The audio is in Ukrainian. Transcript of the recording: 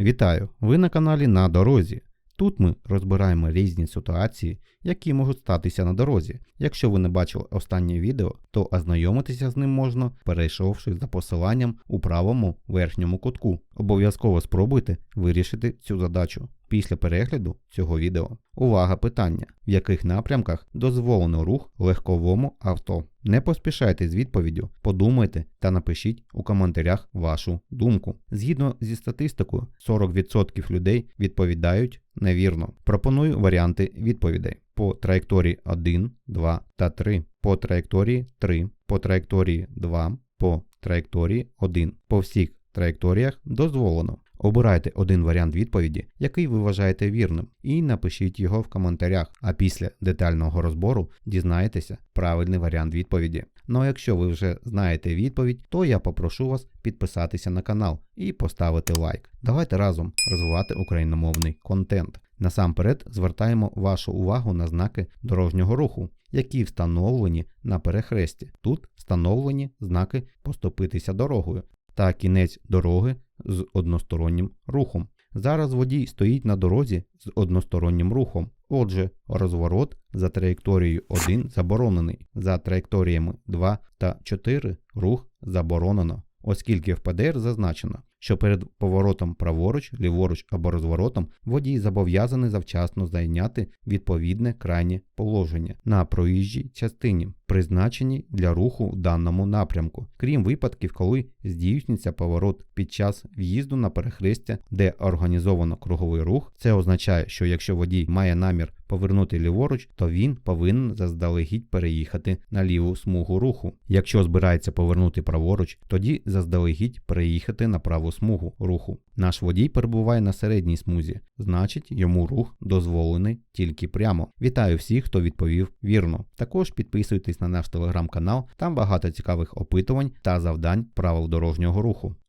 Вітаю! Ви на каналі На дорозі. Тут ми розбираємо різні ситуації, які можуть статися на дорозі. Якщо ви не бачили останнє відео, то ознайомитися з ним можна, перейшовши за посиланням у правому верхньому кутку. Обов'язково спробуйте вирішити цю задачу після перегляду цього відео. Увага питання: в яких напрямках дозволено рух легковому авто? Не поспішайте з відповіддю, подумайте та напишіть у коментарях вашу думку. Згідно зі статистикою, 40% людей відповідають невірно. Пропоную варіанти відповідей по траєкторії 1, 2 та 3, по траєкторії 3, по траєкторії 2, по траєкторії 1. По всіх траєкторіях дозволено. Обирайте один варіант відповіді, який ви вважаєте вірним, і напишіть його в коментарях, а після детального розбору дізнаєтеся правильний варіант відповіді. Ну а якщо ви вже знаєте відповідь, то я попрошу вас підписатися на канал і поставити лайк. Давайте разом розвивати україномовний контент. Насамперед звертаємо вашу увагу на знаки дорожнього руху, які встановлені на перехресті. Тут встановлені знаки поступитися дорогою та кінець дороги з одностороннім рухом. Зараз водій стоїть на дорозі з одностороннім рухом. Отже, розворот за траєкторією 1 заборонений, за траєкторіями 2 та 4 рух заборонено, оскільки в ПДР зазначено, що перед поворотом праворуч, ліворуч або розворотом водій зобов'язаний завчасно зайняти відповідне крайнє положення на проїжджій частині, призначеній для руху в даному напрямку, крім випадків, коли здійснюється поворот під час в'їзду на перехрестя, де організовано круговий рух. Це означає, що якщо водій має намір повернути ліворуч, то він повинен заздалегідь переїхати на ліву смугу руху. Якщо збирається повернути праворуч, тоді заздалегідь переїхати на праву смугу руху. Наш водій перебуває на середній смузі, значить йому рух дозволений тільки прямо. Вітаю всіх, хто відповів вірно. Також підписуйтесь на наш телеграм-канал, там багато цікавих опитувань та завдань правил дорожнього руху.